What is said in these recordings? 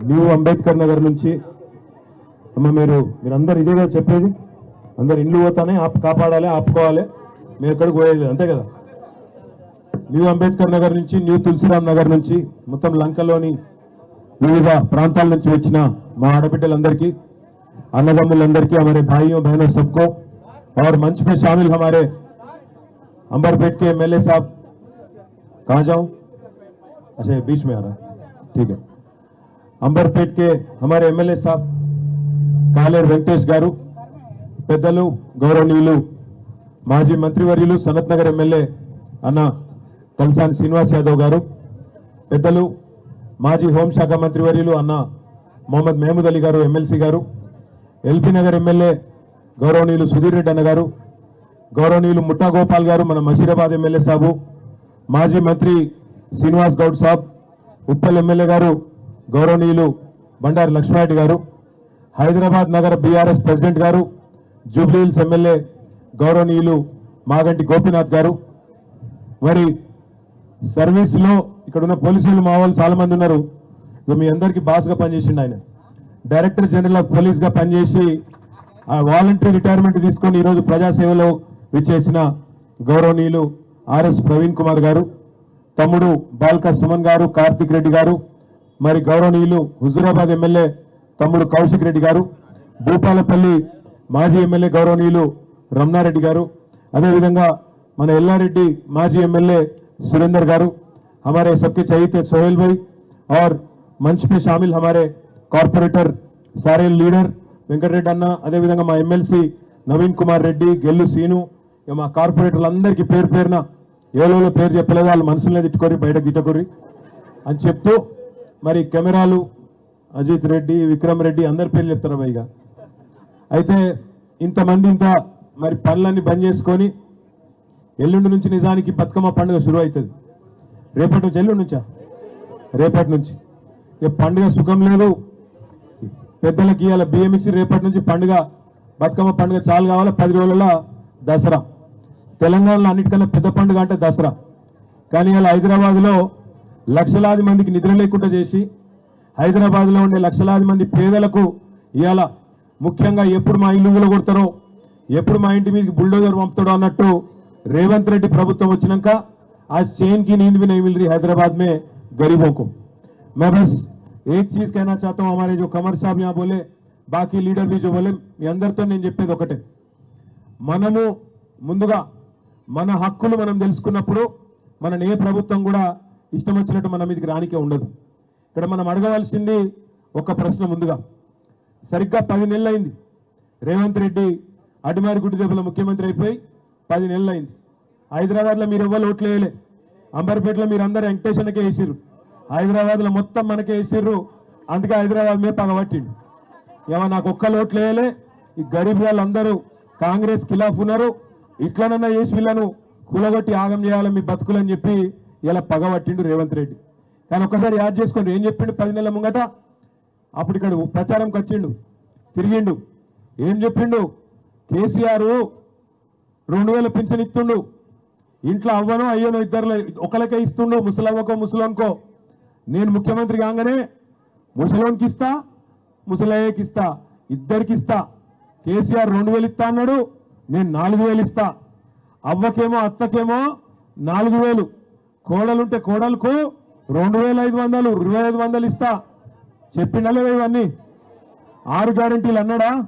New Ambedkar Nagar నుంచి అమ్మ మీరు మీరందరు ఇదే కదా చెప్పేది అందరు ఇండ్లు పోతానే ఆపు కాపాడాలి ఆపుకోవాలి మీరు ఎక్కడికి పోయేది అంతే కదా న్యూ అంబేద్కర్ నగర్ నుంచి న్యూ తులసిరామ్ నగర్ నుంచి మొత్తం లంకలోని వివిధ ప్రాంతాల నుంచి వచ్చిన మా ఆడబిడ్డలందరికీ అన్నదమ్ములందరికీ हमारे भाइयों बहनों सबको और मंच में शामिल हमारे अंबरपेट के एमएलए साहब कहाँ जाऊं अच्छा ये बीच में आ रहा है ठीक है అంబర్పేట్ కే హమారే ఎమ్మెల్యే సాబ్ కాలేరు వెంకటేష్ గారు పెద్దలు గౌరవనీయులు మాజీ మంత్రివర్యులు సనత్ నగర్ ఎమ్మెల్యే అన్న తలసాని శ్రీనివాస్ యాదవ్ గారు పెద్దలు మాజీ హోంశాఖ మంత్రివర్యులు అన్న మొహమ్మద్ మహమూద్ అలీ గారు ఎమ్మెల్సీ గారు ఎల్బీ నగర్ ఎమ్మెల్యే గౌరవనీయులు సుధీర్ రెడ్డి అన్న గారు గౌరవనీయులు ముట్టా గోపాల్ గారు మన మషీరాబాద్ ఎమ్మెల్యే సాబు మాజీ మంత్రి శ్రీనివాస్ గౌడ్ సాబ్ ఉప్పల్ ఎమ్మెల్యే గారు గౌరవనీయులు బండారి లక్ష్మారెడ్డి గారు హైదరాబాద్ నగర బీఆర్ఎస్ ప్రెసిడెంట్ గారు జూబ్లీహిల్స్ ఎమ్మెల్యే గౌరవనీయులు మాగంటి గోపీనాథ్ గారు. మరి సర్వీస్లో ఇక్కడున్న ఇక్కడ ఉన్న పోలీసులు మా వాళ్ళు చాలామంది ఉన్నారు. ఇక మీ అందరికీ బాస్గా పనిచేసిండు ఆయన. డైరెక్టర్ జనరల్ ఆఫ్ పోలీస్గా పనిచేసి ఆ వాలంటరీ రిటైర్మెంట్ తీసుకొని ఈరోజు ప్రజాసేవలో విచ్చేసిన గౌరవనీయులు ఆర్ఎస్ ప్రవీణ్ కుమార్ గారు తమ్ముడు బాల్కా సుమన్ గారు కార్తిక్ రెడ్డి గారు మరి గౌరవనీయులు హుజూరాబాద్ ఎమ్మెల్యే తమ్ముడు కౌశిక్ రెడ్డి గారు భూపాలపల్లి మాజీ ఎమ్మెల్యే గౌరవనీయులు రమణారెడ్డి గారు అదేవిధంగా మన ఎల్లారెడ్డి మాజీ ఎమ్మెల్యే सुरेंद्र गारू हमारे सबके चाहिए सोहेल भाई और मंच में शामिल हमारे కార్పొరేటర్ సారే లీడర్ వెంకటరెడ్డి అన్న అదేవిధంగా మా ఎమ్మెల్సీ నవీన్ కుమార్ రెడ్డి గెల్లు సీను ఇక మా కార్పొరేటర్లు అందరికీ పేరు పేరున ఏలోలో పేరు చెప్పలేదు వాళ్ళు మనసులనే తిట్టుకోరి బయట గిట్టకోరి అని చెప్తూ మరి కెమెరాలు అజిత్ రెడ్డి విక్రమ్ రెడ్డి అందరి పేర్లు చెప్తారు పైగా అయితే ఇంతమంది ఇంత మరి పనులన్నీ బంద్ చేసుకొని ఎల్లుండి నుంచి నిజానికి బతుకమ్మ పండుగ శురు అవుతుంది. రేపటి నుంచి ఎల్లుండి నుంచా? రేపటి నుంచి. ఇక పండుగ సుఖం లేదు. పెద్దలకి ఇవాళ బియ్యం ఇచ్చి రేపటి నుంచి పండుగ బతుకమ్మ పండుగ చాలు కావాలి? పది రోజుల దసరా. తెలంగాణలో అన్నిటికన్నా పెద్ద పండుగ అంటే దసరా. కానీ ఇలా హైదరాబాద్లో లక్షలాది మందికి నిద్ర లేకుండా చేసి హైదరాబాద్లో ఉండే లక్షలాది మంది పేదలకు ఇవాళ ముఖ్యంగా ఎప్పుడు మా ఇల్లు కొడతారో ఎప్పుడు మా ఇంటి మీదకి బుల్డోజర్ పంపుతాడో అన్నట్టు रेवंत रेड्डी ప్రభుత్వం వచ్చినాక आज चैन की नींद भी नहीं मिल रही हैदराबाद में गरीबों को मैं बस एक चीज कहना चाहता हूं हमारे जो कमर साहब यहाँ बोले బాకీ లీడర్ भी जो बोले మీ అందరితో నేను చెప్పేది ఒకటే మనము ముందుగా మన హక్కులు మనం తెలుసుకున్నప్పుడు మన ఏ ప్రభుత్వం కూడా ఇష్టం వచ్చినట్టు మన మీదకి రానికే ఉండదు. ఇక్కడ మనం అడగవలసింది ఒక ప్రశ్న ముందుగా. సరిగ్గా పది నెలలు అయింది రేవంత్ రెడ్డి అడిమారి గుడ్డి దెబ్బల ముఖ్యమంత్రి అయిపోయి పది నెలలు అయింది హైదరాబాద్లో మీరు ఎవ్వరు ఓట్లు వేయలే. అంబర్పేటలో మీరు అందరు వెంకటేశ్వరకే వేసిర్రు. హైదరాబాద్లో మొత్తం మనకే వేసిర్రు. అందుకే హైదరాబాద్ మీద పగబట్టిండు ఏమో నాకు ఒక్క ఓట్లు వేయలే. ఈ గరీబ్ వాళ్ళందరూ కాంగ్రెస్ ఖిలాఫ్ ఉన్నారు. ఇట్లనన్నా చేసి వీళ్ళను కూలగొట్టి ఆగం చేయాలని మీ బతుకులని చెప్పి ఇలా పగబట్టిండు రేవంత్ రెడ్డి. కానీ ఒక్కసారి యాడ్ చేసుకోండి ఏం చెప్పిండు? పది నెలల ముంగట అప్పుడు ఇక్కడ ప్రచారంకి వచ్చిండు తిరిగిండు. ఏం చెప్పిండు? కేసీఆర్ రెండు వేల పింఛన్ ఇస్తుండు. ఇంట్లో అవ్వనో అయ్యనో ఇద్దరు ఒకరికే ఇస్తుండు ముసలవ్వకో ముసలోన్కో నేను ముఖ్యమంత్రి కాగానే ముసలోన్కి ఇస్తా ముసలయ్యకి ఇస్తా ఇద్దరికి ఇస్తా. కేసీఆర్ రెండు వేలు ఇస్తా అన్నాడు నేను నాలుగు వేలు ఇస్తా. అవ్వకేమో అత్తకేమో నాలుగు వేలు. కోడలుంటే కోడలకు రెండు వేల ఐదు వందలు ఇరవై ఐదు వందలు ఇస్తా. చెప్పిండలే ఇవన్నీ. ఆరు గ్యారంటీలు అన్నాడా?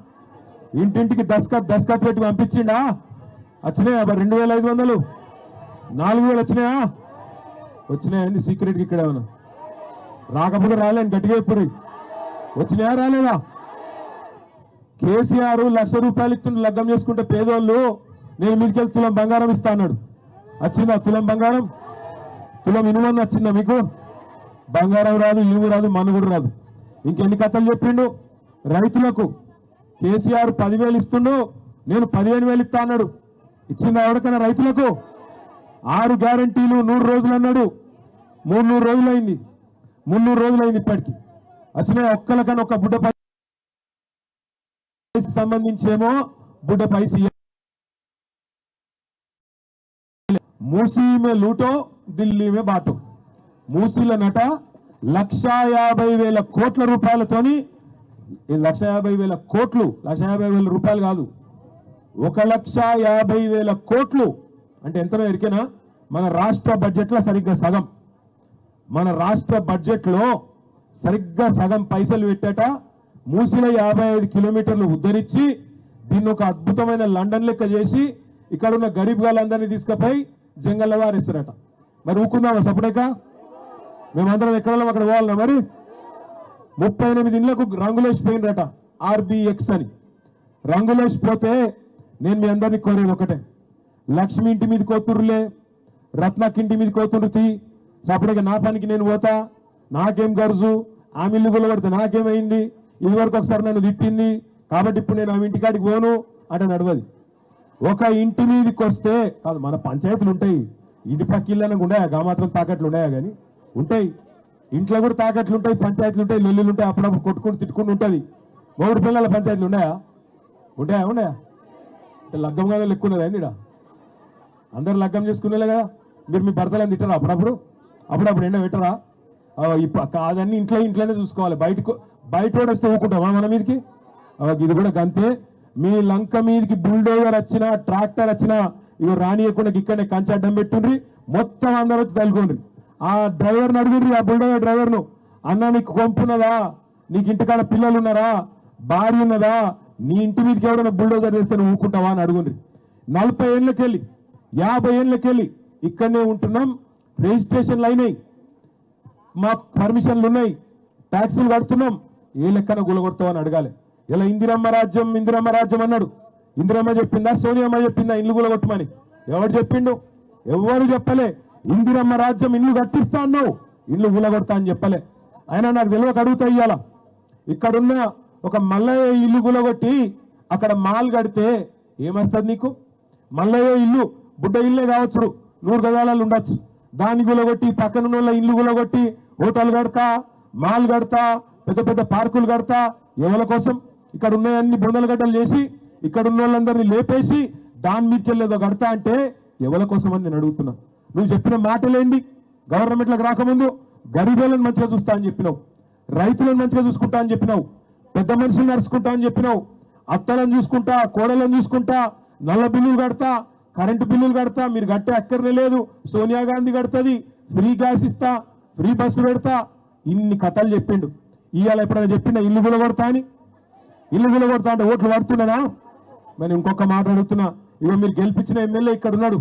ఇంటింటికి దస్కత్ దస్కత్ పెట్టి పంపించిండా? వచ్చినాయా మరి రెండు వేల ఐదు వందలు? నాలుగు వేలు వచ్చినాయా? వచ్చినాయండి సీక్రెట్కి ఇక్కడ ఏమన్నా? రాకపోతే రాలేను గట్టిగా ఇప్పుడు వచ్చినాయా రాలేదా? కేసీఆర్ లక్ష రూపాయలు ఇస్తుంటే లగ్గం చేసుకుంటే పేదోళ్ళు నేను మీదకెళ్ళి తులం బంగారం ఇస్తా అన్నాడు. వచ్చిందా తులం బంగారం? కులం ఇనుమని వచ్చిందా మీకు? బంగారం రాదు ఇనుము రాదు మనుగుడు రాదు. ఇంకెన్ని కథలు చెప్పిండు? రైతులకు కేసీఆర్ పదివేలు ఇస్తుండు నేను పదిహేను వేలు ఇస్తా అన్నాడు. ఇచ్చింది ఎవరికైనా రైతులకు? ఆరు గ్యారంటీలు నూరు రోజులు అన్నాడు. మూడు నూరు రోజులు అయింది మున్నూరు రోజులు అయింది ఇప్పటికి. వచ్చిన ఒక్కలకన్నా ఒక బుడ్డ పై సంబంధించేమో బుడ్డ పైసి మూసీ మే లూటో ఢిల్లీ మే బాటో. మూసీల నట లక్షా యాభై వేల కోట్ల రూపాయలతోని ఈ లక్ష యాభై వేల కోట్లు లక్ష యాభై వేల రూపాయలు కాదు. ఒక లక్ష యాభై వేల కోట్లు అంటే ఎంతనో ఎరికేనా? మన రాష్ట్ర బడ్జెట్లో సరిగ్గా సగం. మన రాష్ట్ర బడ్జెట్లో సరిగ్గా సగం పైసలు పెట్టాట మూసిన యాభై ఐదు కిలోమీటర్లు ఉద్ధరించి దీన్ని ఒక అద్భుతమైన లండన్ లెక్క చేసి ఇక్కడ ఉన్న గరీబ్ గాళ్ళందరినీ తీసుకుపోయి జంగల్లో వారిస్తారట మరి ఊక్కుందామా సపడక మేమందరం ఎక్కడ అక్కడ పోవాలన్నా మరి? ముప్పై ఎనిమిది ఇళ్ళకు రంగులేసిపోయిందట ఆర్బిఎక్స్ అని. రంగులేసిపోతే నేను మీ అందరినీ కోరేది ఒకటే. లక్ష్మి ఇంటి మీద కోతురులే రత్నకి ఇంటి మీద కోతురు తీ. నా పనికి నేను పోతా నాకేం గరుజు? ఆమె ఇల్లు కొలబడితే నాకేమైంది? ఇది వరకు ఒకసారి నన్ను తిట్టింది. కాబట్టి ఇప్పుడు నేను ఆమె ఇంటికాడికి పోను అంటే నడవది. ఒక ఇంటి మీదకి వస్తే కాదు మన పంచాయతీలు ఉంటాయి ఇంటి పక్క ఇల్లు ఉన్నాయా? గా మాత్రం తాకట్లు ఉన్నాయా కానీ ఉంటాయి. ఇంట్లో కూడా తాకట్లు ఉంటాయి పంచాయతీలు ఉంటాయి లొల్లులు ఉంటాయి అప్పుడప్పుడు కొట్టుకుని తిట్టుకుని ఉంటుంది. మూడు పిల్లల పంచాయతీలు ఉన్నాయా? ఉంటాయా ఉన్నాయా? అంటే లగ్గం కదా లెక్కున్నదా ఏంది ఈడ? అందరు లగ్గం చేసుకునేలే కదా. మీరు మీ భర్తలను తిట్టరా అప్పుడప్పుడు? అప్పుడప్పుడు ఎండ పెట్టరా? ఇప్పుడు కాదన్నీ ఇంట్లో ఇంట్లోనే చూసుకోవాలి. బయటకు బయట వస్తే ఊకుంటామా మన మీదకి? ఇది కూడా గంతే. మీ లంక మీదకి బుల్డోజర్ వచ్చినా ట్రాక్టర్ వచ్చినా ఇవి రానియకుండా ఇక్కడనే కంచె అడ్డం పెట్టుండ్రి. మొత్తం అందరూ వచ్చి తలుకోండి ఆ డ్రైవర్ని అడుగుండ్రి ఆ బుల్డోజర్ డ్రైవర్ను. అన్న నీకు కొంపున్నదా నీకు ఇంటికాడ పిల్లలు ఉన్నారా? భార్య ఉన్నదా? నీ ఇంటి మీదకి ఎవరైనా బుల్డోజర్ చేస్తే నువ్వు ఊకుంటావా అని అడుగుండ్రి. నలభై ఏళ్ళకెళ్ళి యాభై ఏళ్ళకెళ్ళి ఇక్కడనే ఉంటున్నాం. రిజిస్ట్రేషన్లు అయినాయి మాకు పర్మిషన్లు ఉన్నాయి. ట్యాక్సీలు కడుతున్నాం. ఏ లెక్కన గులగొడతామని అడగాలి. ఇలా ఇందిరమ్మ రాజ్యం ఇందిరమ్మ రాజ్యం అన్నాడు. ఇందిరమ్మ చెప్పిందా సోనియమ్మ చెప్పిందా? ఇల్లు గులగొట్టమని ఎవడు చెప్పిండు? ఎవరు చెప్పలే? ఇందిరమ్మ రాజ్యం ఇల్లు కట్టిస్తా అన్నావు. ఇల్లు కూలగొడతా అని చెప్పలే. అయినా నాకు తెలియక అడుగుతా ఇయ్యాల. ఇక్కడున్న ఒక మల్లయ్య ఇల్లు కూలగొట్టి అక్కడ మాల్ కడితే ఏమొస్తుంది నీకు? మల్లయ్య ఇల్లు బుడ్డ ఇల్లే కావచ్చు నూరు గదాలలో ఉండొచ్చు. దాన్ని గులగొట్టి పక్కన ఉన్న వాళ్ళ ఇల్లు గులగొట్టి హోటల్ కడతా మాల్ కడతా పెద్ద పెద్ద పార్కులు కడతా ఎవరి కోసం? ఇక్కడ ఉన్నాయన్ని బొందల చేసి ఇక్కడ ఉన్న వాళ్ళందరినీ లేపేసి దాని మీదకి వెళ్ళేదో కడతా అంటే ఎవరి కోసం అని నేను అడుగుతున్నా. నువ్వు చెప్పిన మాటలేండి గవర్నమెంట్లకు రాకముందు గరీబులను మంచిగా చూస్తా అని చెప్పినావు. రైతులను మంచిగా చూసుకుంటా అని చెప్పినావు. పెద్ద మనుషులు నడుచుకుంటా అని చెప్పినావు. అత్తలను చూసుకుంటా కోడలను చూసుకుంటా నల్ల బిల్లులు కడతా కరెంటు బిల్లులు కడతా మీరు కట్టే అక్కర్నే లేదు. సోనియా గాంధీ కడుతుంది ఫ్రీ గ్యాస్ ఇస్తా ఫ్రీ బస్సు పెడతా ఇన్ని కథలు చెప్పిండు. ఇవాళ ఎప్పుడైనా చెప్పిన ఇల్లు కూడా కొడతా అని? ఇల్లు నిలబడతా అంటే ఓట్లు పడుతున్నానా మరి ఇంకొక మాట అడుగుతున్నా. ఇగో మీరు గెలిపించిన ఎమ్మెల్యే ఇక్కడ ఉన్నాడు.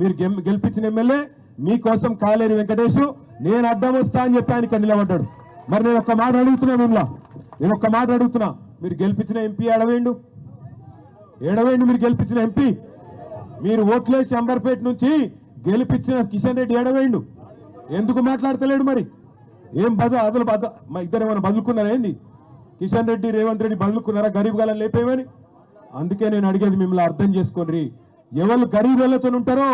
మీరు గెలిపించిన ఎమ్మెల్యే మీకోసం కాలేరు వెంకటేష్ నేను అడ్డం వస్తా అని చెప్పి ఆయన ఇక్కడ నిలబడ్డాడు. మరి నేను ఒక్క మాట అడుగుతున్నా మిమ్మల్ని నేను ఒక్క మాట అడుగుతున్నా. మీరు గెలిపించిన ఎంపీ ఎడవేండు ఏడవేండు మీరు గెలిపించిన ఎంపీ? మీరు ఓట్లేసి అంబర్పేట నుంచి గెలిపించిన కిషన్ రెడ్డి ఏడవేండు ఎందుకు మాట్లాడతలేడు మరి? ఏం బదు అదలు బద మా ఇద్దరు ఏమైనా బదులుకున్నారా ఏంది? కిషన్ రెడ్డి రేవంత్ రెడ్డి బదులుకున్నారా గరీబ్ గాలను లేపేమని? అందుకే నేను అడిగేది మిమ్మల్ని అర్థం చేసుకోండి. ఎవరు గరీబులతో ఉంటారో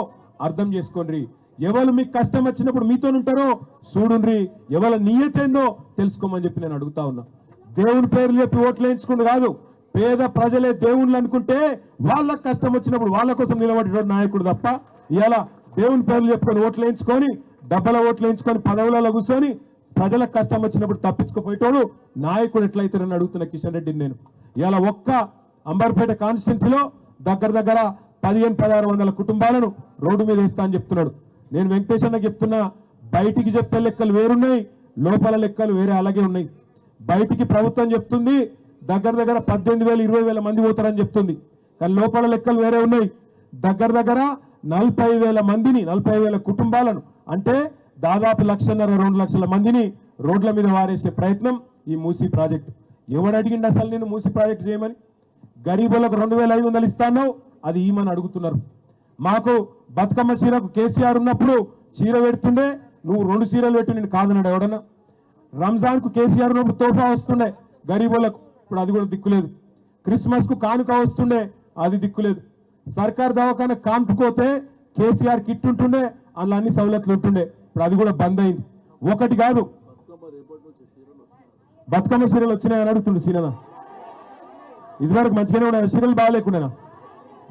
అర్థం చేసుకోండి. ఎవరు మీకు కష్టం వచ్చినప్పుడు మీతో ఉంటారో చూడుండ్రి ఎవరి నియతేందో తెలుసుకోమని చెప్పి నేను అడుగుతా ఉన్నా. దేవుని పేర్లు చెప్పి ఓట్లు వేయించుకుంటూ కాదు. పేద ప్రజలే దేవుళ్ళు అనుకుంటే వాళ్ళకి కష్టం వచ్చినప్పుడు వాళ్ళ కోసం నిలబడేటువంటి నాయకుడు తప్ప ఇలా దేవుని పేర్లు చెప్పుకొని ఓట్లు వేయించుకొని డబ్బల ఓట్లు వేయించుకొని పదవులలో కూర్చొని ప్రజలకు కష్టం వచ్చినప్పుడు తప్పించుకుపోయేటోడు నాయకుడు ఎట్లయితారని అడుగుతున్న కిషన్ రెడ్డిని నేను. ఇలా ఒక్క అంబర్పేట కాన్స్టిట్యున్సీలో దగ్గర దగ్గర పదిహేను పదహారు వందల కుటుంబాలను రోడ్డు మీద వేస్తా అని చెప్తున్నాడు. నేను వెంకటేష్ అన్న చెప్తున్నా బయటికి చెప్పే లెక్కలు వేరున్నాయి లోపల లెక్కలు వేరే అలాగే ఉన్నాయి. బయటికి ప్రభుత్వం చెప్తుంది దగ్గర దగ్గర పద్దెనిమిది వేల ఇరవై వేల మంది పోతారని చెప్తుంది. కానీ లోపల లెక్కలు వేరే ఉన్నాయి. దగ్గర దగ్గర నలభై వేల మందిని నలభై వేల కుటుంబాలను అంటే దాదాపు లక్షన్నర రెండు లక్షల మందిని రోడ్ల మీద వారేసే ప్రయత్నం ఈ మూసీ ప్రాజెక్టు. ఎవడు అడిగిండు అసలు నేను మూసీ ప్రాజెక్టు చేయమని? గరీబులకు రెండు వేల ఐదు వందలు ఇస్తాను అది ఈమని అడుగుతున్నారు. మాకు బతుకమ్మ చీరకు కేసీఆర్ ఉన్నప్పుడు చీర పెడుతుండే నువ్వు రెండు చీరలు పెట్టు నేను కాదన్నాడు ఎవడన్నా. రంజాన్కు కేసీఆర్ ఉన్నప్పుడు తోఫా వస్తుండే గరీబులకు. ఇప్పుడు అది కూడా దిక్కులేదు. క్రిస్మస్కు కానుక వస్తుండే అది దిక్కులేదు. సర్కార్ దవాఖాన కాంపుకోతే కేసీఆర్ కిట్ ఉంటుండే అందులో అన్ని సౌలతులు ఉంటుండే. ఇప్పుడు అది కూడా బంద్ అయింది. ఒకటి కాదు. బతుకమ్మ సీరియల్ వచ్చినాయని అడుగుతుండు సీనన్న ఇదివరకు మంచిగానే ఉన్నాయా సీరియల్ బాగాలేకుండానా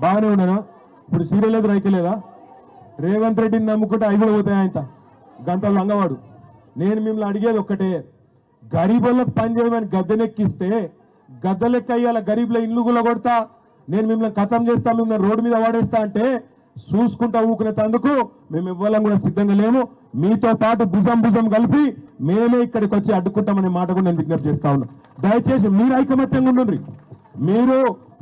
బాగానే ఉన్నానా ఇప్పుడు సీరియల్ లేదు రైతు లేదా? రేవంత్ రెడ్డిని నమ్ముకుంటే ఐదు పోతాయి ఆయన గంటలు లంగవాడు. నేను మిమ్మల్ని అడిగేది ఒక్కటే. గరీబులకు పని చేయమని గద్దెనెక్కిస్తే గద్దెలెక్క అయ్యాల గరీబుల ఇల్లు కూడా కొడతా నేను మిమ్మల్ని ఖతం చేస్తా మిమ్మల్ని రోడ్డు మీద వాడేస్తా అంటే చూసుకుంటా ఊకునేటందుకు మేము ఇవ్వాలని కూడా సిద్ధంగా లేము మీతో పాటు భుజం భుజం కలిపి మేమే ఇక్కడికి వచ్చి అడ్డుకుంటామనే మాట కూడా నేను విజ్ఞప్తి చేస్తా ఉన్నా. దయచేసి మీరు ఐకమత్యంగా ఉండండి మీరు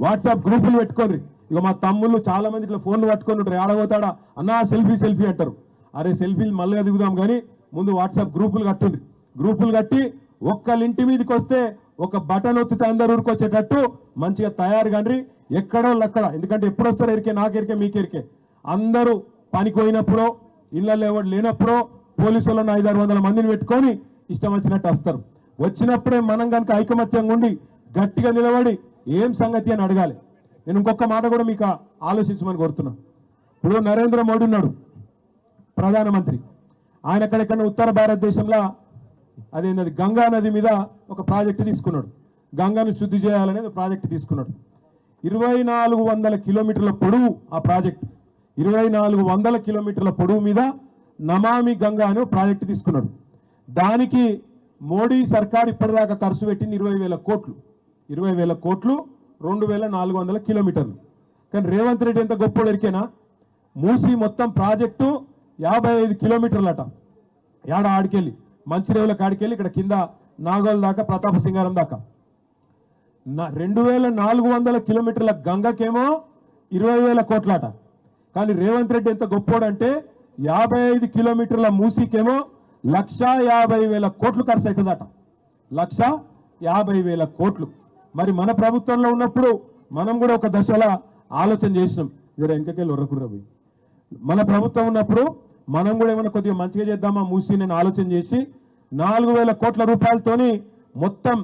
వాట్సాప్ గ్రూపులు పెట్టుకోండి. ఇక మా తమ్ముళ్ళు చాలా మంది ఇట్లా ఫోన్లు పట్టుకొని ఉంటారు. ఆడబోతాడా అన్నా సెల్ఫీ సెల్ఫీ అంటారు. అరే సెల్ఫీలు మళ్ళీ దిగుదాం కానీ ముందు వాట్సాప్ గ్రూపులు కట్టుండ్రి గ్రూపులు కట్టి ఒక్కళ్ళింటి మీదకి వస్తే ఒక బటన్ ఒత్తితే అందరు ఊరుకొచ్చేటట్టు మంచిగా తయారు కానీ ఎక్కడో అక్కడ. ఎందుకంటే ఎప్పుడు వస్తారు ఎరికే నాకు ఎరికే మీకు ఎరికే. అందరూ పనికిపోయినప్పుడో ఇళ్ళల్లో ఎవరు లేనప్పుడో పోలీసులను ఐదారు వందల మందిని పెట్టుకొని ఇష్టం వచ్చినట్టు వస్తారు. వచ్చినప్పుడే మనం కనుక ఐకమత్యంగా ఉండి గట్టిగా నిలబడి ఏం సంగతి అని అడగాలి. నేను ఇంకొక మాట కూడా మీకు ఆలోచించమని కోరుతున్నా. ఇప్పుడు నరేంద్ర మోడీ ఉన్నాడు ప్రధానమంత్రి. ఆయన ఎక్కడెక్కడ ఉత్తర భారతదేశంలో అదేంటది గంగా నది మీద ఒక ప్రాజెక్టు తీసుకున్నాడు. గంగాను శుద్ధి చేయాలనేది ప్రాజెక్టు తీసుకున్నాడు. ఇరవై నాలుగు వందల కిలోమీటర్ల పొడవు ఆ ప్రాజెక్ట్. ఇరవై నాలుగు వందల కిలోమీటర్ల పొడవు మీద నమామి గంగా అనే ప్రాజెక్టు తీసుకున్నాడు. దానికి మోడీ సర్కార్ ఇప్పటిదాకా ఖర్చు పెట్టింది ఇరవై వేల కోట్లు. ఇరవై వేల కోట్లు రెండు వేల నాలుగు వందల కిలోమీటర్లు. కానీ రేవంత్ రెడ్డి ఎంత గొప్పోడు ఎరికేనా? మూసి మొత్తం ప్రాజెక్టు యాభై ఐదు కిలోమీటర్లట. ఏడ ఆడికెళ్ళి? మంచిరేవుల కాడికెళ్ళి ఇక్కడ కింద నాగోల్ దాకా ప్రతాప సింగారం దాకా. నా- రెండు వేల నాలుగు వందల కిలోమీటర్ల గంగకేమో ఇరవై వేల కోట్లాట. కానీ రేవంత్ రెడ్డి ఎంత గొప్పోడంటే యాభై ఐదు కిలోమీటర్ల మూసీకేమో లక్ష యాభై వేల కోట్లు ఖర్చు అవుతుందట లక్ష యాభై వేల కోట్లు. మరి మన ప్రభుత్వంలో ఉన్నప్పుడు మనం కూడా ఒక దశలో ఆలోచన చేసినాం. జర వెనకకెళ్ళి ఉర్రకుర్రవి మన ప్రభుత్వం ఉన్నప్పుడు మనం కూడా ఏమైనా కొద్దిగా మంచిగా చేద్దామా మూసి నేను ఆలోచన చేసి నాలుగు వేల కోట్ల రూపాయలతోని మొత్తం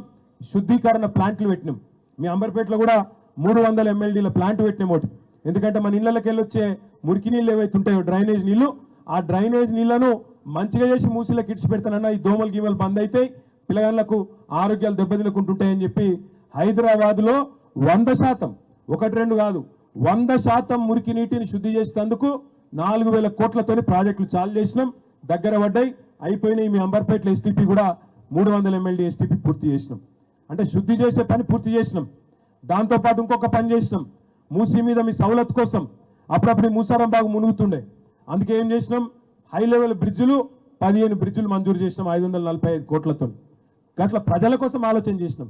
శుద్ధీకరణ ప్లాంట్లు పెట్టినాం. మీ అంబర్పేటలో కూడా మూడు వందల ఎమ్మెల్డీల ప్లాంట్ పెట్టినాం ఒకటి. ఎందుకంటే మన ఇళ్ళకి వెళ్ళొచ్చే మురికి నీళ్ళు ఏవైతే ఉంటాయో డ్రైనేజ్ నీళ్ళు ఆ డ్రైనేజ్ నీళ్ళను మంచిగా చేసి మూసిలోకి ఇడిచి పెడతానన్న ఈ దోమలు గీమలు బంద్ అవుతాయి పిల్లగాళ్ళకు ఆరోగ్యాలు దెబ్బతినకుంటుంటాయని చెప్పి హైదరాబాద్లో వంద శాతం ఒకటి రెండు కాదు వంద శాతం మురికి నీటిని శుద్ధి చేసేందుకు నాలుగు వేల కోట్లతోని ప్రాజెక్టులు చాలు చేసినాం. దగ్గర పడ్డాయి అయిపోయినాయి మీ అంబర్పేటలో ఎస్టీపీ కూడా మూడు వందల ఎమ్మెల్యే ఎస్టీపీ పూర్తి చేసినాం. అంటే శుద్ధి చేసే పని పూర్తి చేసినాం. దాంతోపాటు ఇంకొక పని చేసినాం. మూసీ మీద మీ సవలత్ కోసం అప్పుడప్పుడు ఈ మూసారం బాగా మునుగుతుండే. అందుకే ఏం చేసినాం? హై లెవెల్ బ్రిడ్జులు పదిహేను బ్రిడ్జులు మంజూరు చేసినాం ఐదు వందల నలభై ఐదు కోట్లతో. గట్ల ప్రజల కోసం ఆలోచన చేసినాం.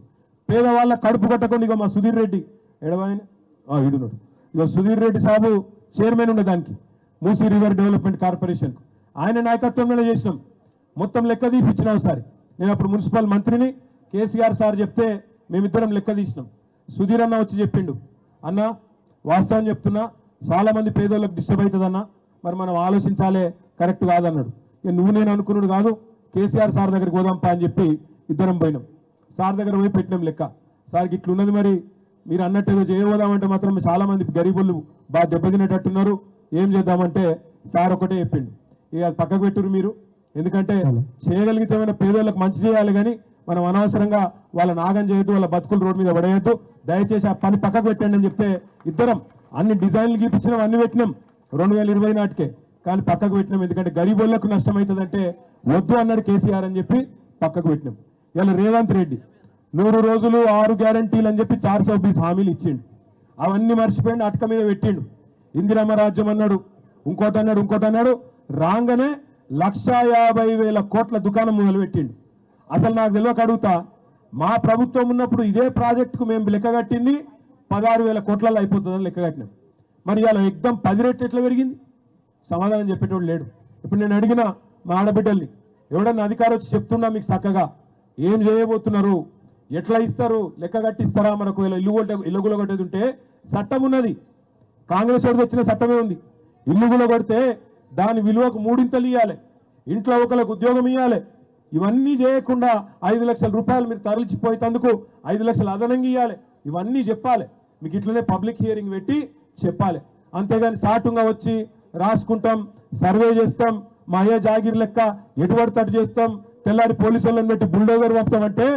పేదవాళ్ళ కడుపు కట్టకుండా ఇక మా సుధీర్ రెడ్డి ఎడవాయన ఇడున్నాడు ఇక సుధీర్ రెడ్డి సాబు చైర్మన్ ఉండే దానికి మూసీ రివర్ డెవలప్మెంట్ కార్పొరేషన్ ఆయన నాయకత్వంలోనే చేసినాం. మొత్తం లెక్క తీపిచ్చినా ఒకసారి. నేను అప్పుడు మున్సిపల్ మంత్రిని కేసీఆర్ సార్ చెప్తే మేమిద్దరం లెక్క తీసినాం. సుధీర్ అన్న వచ్చి చెప్పిండు అన్న వాస్తవం చెప్తున్నా చాలా మంది పేదోళ్ళకి డిస్టర్బ్ అవుతుందన్న మరి మనం ఆలోచించాలే కరెక్ట్ కాదన్నాడు. ఇక నువ్వు నేను అనుకున్నాడు కాదు కేసీఆర్ సార్ దగ్గరికి పోదాంపా అని చెప్పి ఇద్దరం పోయినాం. సార్ దగ్గర పోయి పెట్టినాం లెక్క. సార్కి ఇట్లున్నది మరి మీరు అన్నట్టు ఏదో చేయబోదామంటే మాత్రం చాలా మంది గరీబులు బాగా దెబ్బతినేటట్టున్నారు ఏం చేద్దామంటే సార్ ఒకటే చెప్పిండు. ఇక అది పక్కకు పెట్టురు మీరు. ఎందుకంటే చేయగలిగితే ఏమైనా పేదోళ్ళకి మంచి చేయాలి కానీ మనం అనవసరంగా వాళ్ళ నాగం చేయొద్దు వాళ్ళ బతుకులు రోడ్డు మీద పడేయద్దు. దయచేసి ఆ పని పక్కకు పెట్టండి అని చెప్తే ఇద్దరం అన్ని డిజైన్లు గీపించినాం అన్ని పెట్టినాం. రెండు వేల ఇరవై నాటికే. కానీ పక్కకు పెట్టినాం ఎందుకంటే గరీబోళ్ళకు నష్టం అవుతుందంటే వద్దు అన్నాడు కేసీఆర్ అని చెప్పి పక్కకు పెట్టినాం. ఇలా రేవంత్ రెడ్డి నూరు రోజులు ఆరు గ్యారంటీలు అని చెప్పి చార్ సో హామీలు ఇచ్చిండు. అవన్నీ మర్చిపోయిండు అటక మీద పెట్టిండు. ఇందిరమ్మ రాజ్యం అన్నాడు ఇంకోటి అన్నాడు ఇంకోటి అన్నాడు. రాగానే లక్ష యాభై వేల కోట్ల దుకాణం మొదలు పెట్టిండు అసలు నాకు తెలియక అడుగుతా. మా ప్రభుత్వం ఉన్నప్పుడు ఇదే ప్రాజెక్టుకు మేము లెక్క కట్టింది పదహారు వేల కోట్లలో అయిపోతుందని లెక్క కట్టినాం. మరి ఇలా ఎగ్దం పది రెట్లు ఎట్లా పెరిగింది? సమాధానం చెప్పేటోడు లేడు. ఇప్పుడు నేను అడిగిన మా ఆడబిడ్డల్ని ఎవడన్నా అధికారం వచ్చి చెప్తున్నా మీకు చక్కగా ఏం చేయబోతున్నారు? ఎట్లా ఇస్తారు? లెక్క కట్టిస్తారా? మనకు ఇల్లు కొట్టే ఇల్లు కూడా కొట్టేది ఉంటే చట్టం ఉన్నది. కాంగ్రెస్ వాడికి వచ్చిన చట్టమే ఉంది. ఇల్లు కూడా కొడితే దాని విలువకు మూడింతలు ఇవ్వాలి ఇంట్లో ఒకరికి ఉద్యోగం ఇవ్వాలి ఇవన్నీ చేయకుండా ఐదు లక్షల రూపాయలు మీరు తరలిచిపోయేందుకు ఐదు లక్షలు అదనంగా ఇవ్వాలి ఇవన్నీ చెప్పాలి. మీకు ఇట్లనే పబ్లిక్ హియరింగ్ పెట్టి చెప్పాలి. అంతేగాని సాటుగా వచ్చి రాసుకుంటాం సర్వే చేస్తాం మా అయ్య జాగిర్ లెక్క ఎటువంటి తట్టు చేస్తాం తెల్లారి పోలీసులను పెట్టి పెట్టి బుల్డోజర్ పంపుతామంటే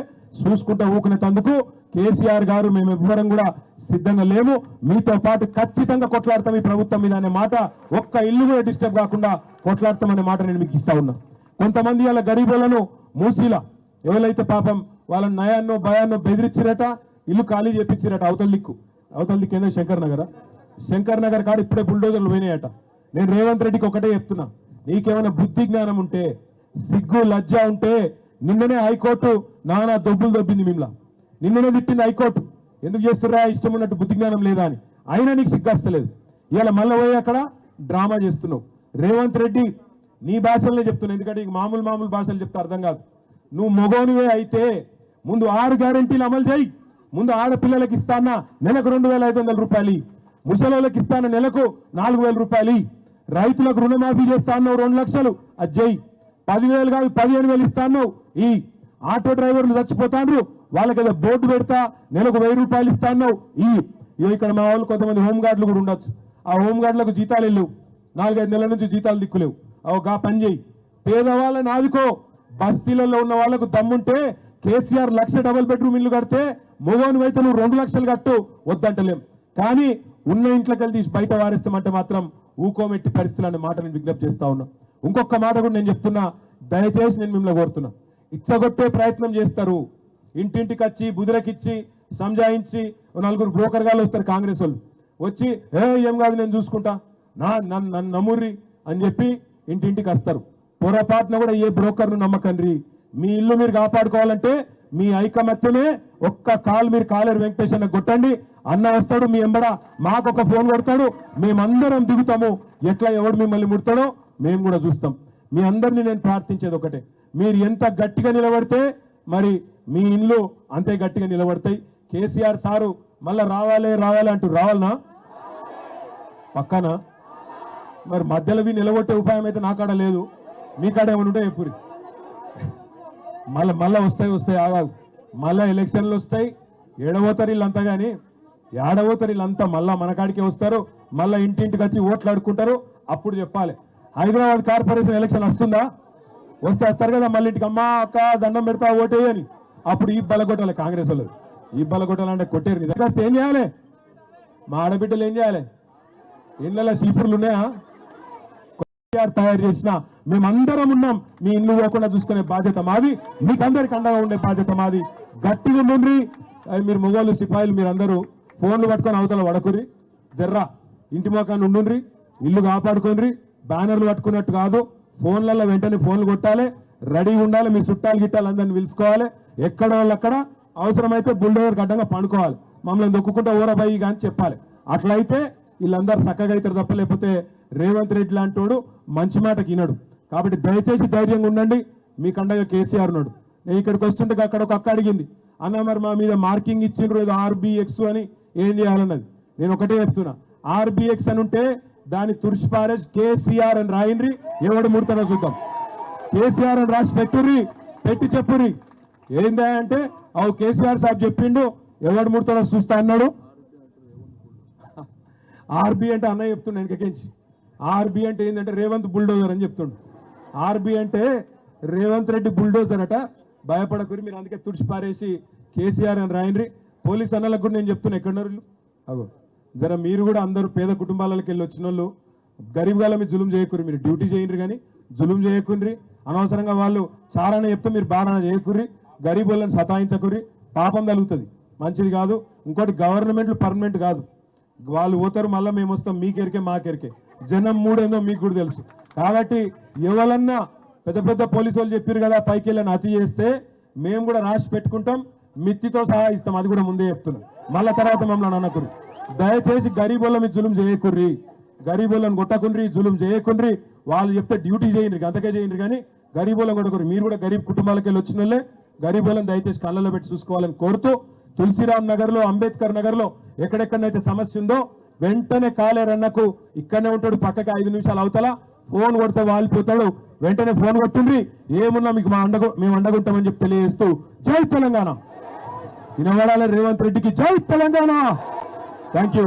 చూసుకుంటా ఊకునేటందుకు కేసీఆర్ గారు మేము ఇవ్వడం కూడా సిద్ధంగా లేము. మీతో పాటు ఖచ్చితంగా కొట్లాడతాం ఈ ప్రభుత్వం మీద అనే మాట ఒక్క ఇల్లు కూడా డిస్టర్బ్ కాకుండా కొట్లాడతాం అనే మాట నేను మీకు ఇస్తా ఉన్నా. కొంతమంది వాళ్ళ గరీబులను మూసీలా. ఎవరైతే పాపం వాళ్ళ నయాన్నో భయాన్నో బెదిరించిరట ఇల్లు ఖాళీ చేపించిరట అవతల దిక్కు. అవతల దిక్కు ఏందో శంకర్ నగర్? శంకర్ నగర్ కాడ ఇప్పుడే బుల్డోజర్లు పోయినాయట. నేను రేవంత్ రెడ్డికి ఒకటే చెప్తున్నా. నీకేమైనా బుద్ధి జ్ఞానం ఉంటే సిగ్గు లజ్జ ఉంటే నిన్ననే హైకోర్టు నానా దొబ్బులు దొబ్బింది మిమ్మల్ని. నిన్ననే తిట్టింది హైకోర్టు. ఎందుకు చేస్తుర్రా? ఇష్టం ఉన్నట్టు బుద్ధి జ్ఞానం లేదా అని. అయినా నీకు సిగ్గస్తలేదు ఇవాళ మళ్ళీ పోయి అక్కడ డ్రామా చేస్తున్నావు. రేవంత్ రెడ్డి నీ భాషలనే చెప్తున్నా ఎందుకంటే ఇక మామూలు మామూలు భాషలు చెప్తే అర్థం కాదు. నువ్వు మొగోనివే అయితే ముందు ఆరు గ్యారెంటీలు అమలు చేయి. ముందు ఆడపిల్లలకి ఇస్తానా నెలకు రెండు వేల ఐదు వందల రూపాయలు. ముసలోళ్ళకి ఇస్తాను నెలకు నాలుగు వేల రూపాయలు. రైతులకు రుణమాఫీ చేస్తాను రెండు లక్షలు. అది చేయి. పదివేలు కాదు పదిహేను వేలు ఇస్తాను ఈ ఆటో డ్రైవర్లు చచ్చిపోతాండ్రు. వాళ్ళకి ఏదో బోర్డు పెడతా నెలకు వెయ్యి రూపాయలు ఇస్తాను ఈ. ఇక్కడ మా వాళ్ళు కొంతమంది హోంగార్డులు కూడా ఉండొచ్చు. ఆ హోంగార్డులకు జీతాలు వెళ్ళవు నాలుగైదు నెలల నుంచి జీతాలు దిక్కులేవు. గా పని చేయి. పేదవాళ్ళని ఆదుకో. బస్తీలలో ఉన్న వాళ్ళకు దమ్ముంటే కేసీఆర్ లక్ష డబుల్ బెడ్రూమ్ ఇల్లు కడితే మొగోని అయితే నువ్వు రెండు లక్షలు కట్టు వద్దంటలేం. కానీ ఉన్న ఇంట్లోకి వెళ్ళి తీసి బయట వారేస్తామంటే మాత్రం ఊకోమెట్టి పరిస్థితులు అనే మాట నేను విజ్ఞప్తి చేస్తా ఉన్నా. ఇంకొక మాట కూడా నేను చెప్తున్నా. దయచేసి నేను మిమ్మల్ని కోరుతున్నా. ఇచ్చగొట్టే ప్రయత్నం చేస్తారు. ఇంటింటికి వచ్చి బుదిరకిచ్చి సంజాయించి ఓ నలుగురు బ్రోకర్ గాలు వస్తారు కాంగ్రెస్ వాళ్ళు. వచ్చి ఏ ఏం కాదు నేను చూసుకుంటా. నా నన్ను నన్ను నమ్ముర్రి అని చెప్పి ఇంటింటికి వస్తారు. పొరపాటున కూడా ఏ బ్రోకర్ను నమ్మకండ్రి మీ ఇల్లు మీరు కాపాడుకోవాలంటే మీ ఐకమత్యమే ఒక్క కాల్ మీరు కాలేరు వెంకటేష్ అన్న కొట్టండి. అన్న వస్తాడు మీ ఎంబడ మాకు ఒక ఫోన్ కొడతాడు. మేమందరం దిగుతాము. ఎట్లా ఎవడు మిమ్మల్ని ముడతాడో మేము కూడా చూస్తాం. మీ అందరినీ నేను ప్రార్థించేది ఒకటే. మీరు ఎంత గట్టిగా నిలబడితే మరి మీ ఇల్లు అంతే గట్టిగా నిలబడతాయి. కేసీఆర్ సారు మళ్ళా రావాలే రావాలి అంటూ రావాలనా? పక్కన? మరి మధ్యలో నిలబొట్టే ఉపాయం అయితే నాకాడ లేదు. మీ కాడ ఏమైనా ఉంటే ఎప్పుడు మళ్ళీ మళ్ళీ వస్తాయి వస్తాయి ఆగాదు మళ్ళీ ఎలక్షన్లు వస్తాయి ఏడబోతారు వీళ్ళంతా కానీ ఏడబోతారు వీళ్ళంతా మళ్ళీ మన కాడికే వస్తారు మళ్ళీ ఇంటింటికి వచ్చి ఓట్లు ఆడుకుంటారు అప్పుడు చెప్పాలి. హైదరాబాద్ కార్పొరేషన్ ఎలక్షన్ వస్తుందా? వస్తే వస్తారు కదా మళ్ళీ ఇంటికి అమ్మా అక్క దండం పెడతా ఓటే అని. అప్పుడు ఈ బలగొట్టాలి కాంగ్రెస్ వాళ్ళు. ఈ బలగొట్టాలంటే కొట్టేరు నిజంగా. ఏం చేయాలి? మా ఆడబిడ్డలు ఏం చేయాలి? ఇళ్ళ శిల్పులు ఉన్నాయా? కేసీఆర్ తయారు చేసిన మేమందరం ఉన్నాం. మీ ఇల్లు పోకుండా చూసుకునే బాధ్యత మాది. మీకందరికి అండగా ఉండే బాధ్యత మాది. గట్టిగా ఉండండి మీరు మొగోళ్ళు సిపాయిలు మీరందరూ ఫోన్లు పట్టుకొని అవతల పడకుర్రి. జర్రా ఇంటి మోకాన్ని ఉండుండ్రి. ఇల్లు కాపాడుకుని బ్యానర్లు పట్టుకున్నట్టు కాదు. ఫోన్లలో వెంటనే ఫోన్లు కొట్టాలి. రెడీ ఉండాలి. మీ చుట్టాలు గిట్టాలు అందరిని పిలుచుకోవాలి. ఎక్కడ వాళ్ళు అక్కడ అవసరమైతే బుల్డోజర్ గడ్డంగా పండుకోవాలి. మమ్మల్ని దొక్కుకుంటా ఊరబాయి కానీ చెప్పాలి. అట్లయితే వీళ్ళందరూ చక్కగా అవుతారు తప్ప లేకపోతే రేవంత్ రెడ్డి లాంటోడు మంచి మాటకి వినడు. కాబట్టి దయచేసి ధైర్యంగా ఉండండి. మీ కండగా కేసీఆర్ ఉన్నాడు. నేను ఇక్కడికి వస్తుంటే అక్కడ ఒక అక్క అడిగింది అన్న మరి మా మీద మార్కింగ్ ఇచ్చిండ్రు ఏదో ఆర్బిఎక్స్ అని? ఏం చేయాలన్నది? నేను ఒకటే చెప్తున్నా ఆర్బిఎక్స్ అని ఉంటే దాన్ని తుడిచి కేసీఆర్ అని రాయండి ఎవడు ముడతాడో చూద్దాం. కేసీఆర్ అని రాసి పెట్టుర్రి పెట్టి చెప్పుర్రి. ఏందా అంటే అవు కేసీఆర్ సాబ్ చెప్పిండు ఎవడు ముడతాడో చూస్తా అన్నాడు. ఆర్బి అంటే అన్నయ్య చెప్తున్నా వెనకకించి ఆర్బి అంటే ఏంటంటే రేవంత్ బుల్డోజర్ అని చెప్తుండు. ఆర్బి అంటే రేవంత్ రెడ్డి బుల్డోజర్ అట. భయపడకూరి మీరు అందుకే తుడిచిపారేసి కేసీఆర్ అని రాయండి పోలీస్ అన్నలకు కూడా నేను చెప్తున్నా ఎక్కడున్నారు అగో జర మీరు కూడా అందరూ పేద కుటుంబాలకు వెళ్ళి వచ్చిన వాళ్ళు గరీబ్ గాల మీరు జులుం చేయకుర్రి మీరు డ్యూటీ చేయండి కానీ జులుం చేయకుండ్రి అనవసరంగా వాళ్ళు చారణ చెప్తే మీరు బారణ చేయకుర్రి. గరీబ్ వాళ్ళని సతాయించకుర్రి. పాపం తగులుతుంది మంచిది కాదు. ఇంకోటి గవర్నమెంట్లు పర్మనెంట్ కాదు. వాళ్ళు పోతారు మళ్ళీ మేము వస్తాం మీకెరికే మాకెరికే జనం మూడేందో మీకు కూడా తెలుసు. కాబట్టి ఎవరన్నా పెద్ద పెద్ద పోలీసు వాళ్ళు చెప్పారు కదా పైకి వెళ్ళని అతి చేస్తే మేము కూడా రాసి పెట్టుకుంటాం మిత్తితో సహా ఇస్తాం. అది కూడా ముందే చెప్తున్నాం. మళ్ళా తర్వాత మమ్మల్ని అనకుర్రి. దయచేసి గరీబుల మీద జులుం చేయకుర్రి. గరీబులను కొట్టకుండ్రి జులుం చేయకుండ్రి. వాళ్ళు చెప్తే డ్యూటీ చేయండి అంతకే చేయండి కానీ గరీబులను కొట్టకుర్రి. మీరు కూడా గరీబ్ కుటుంబాలకి వెళ్ళి వచ్చిన వాళ్ళే. గరీబులను దయచేసి కళ్ళలో పెట్టి చూసుకోవాలని కోరుతూ తులసిరామ్ నగర్లో అంబేద్కర్ నగర్లో ఎక్కడెక్కడనైతే ఎక్కడెక్కడైతే సమస్య ఉందో వెంటనే కాలేరన్నకు ఇక్కడనే ఉంటాడు పక్కకి ఐదు నిమిషాలు అవుతలా. ఫోన్ కొడితే వాలిపోతాడు. వెంటనే ఫోన్ కొట్టుండ్రి. ఏమున్నా మీకు మా అండగు మేము అండగుంటామని చెప్పి తెలియజేస్తూ జై తెలంగాణ. వినవడాల రేవంత్ రెడ్డికి జై తెలంగాణ. Thank you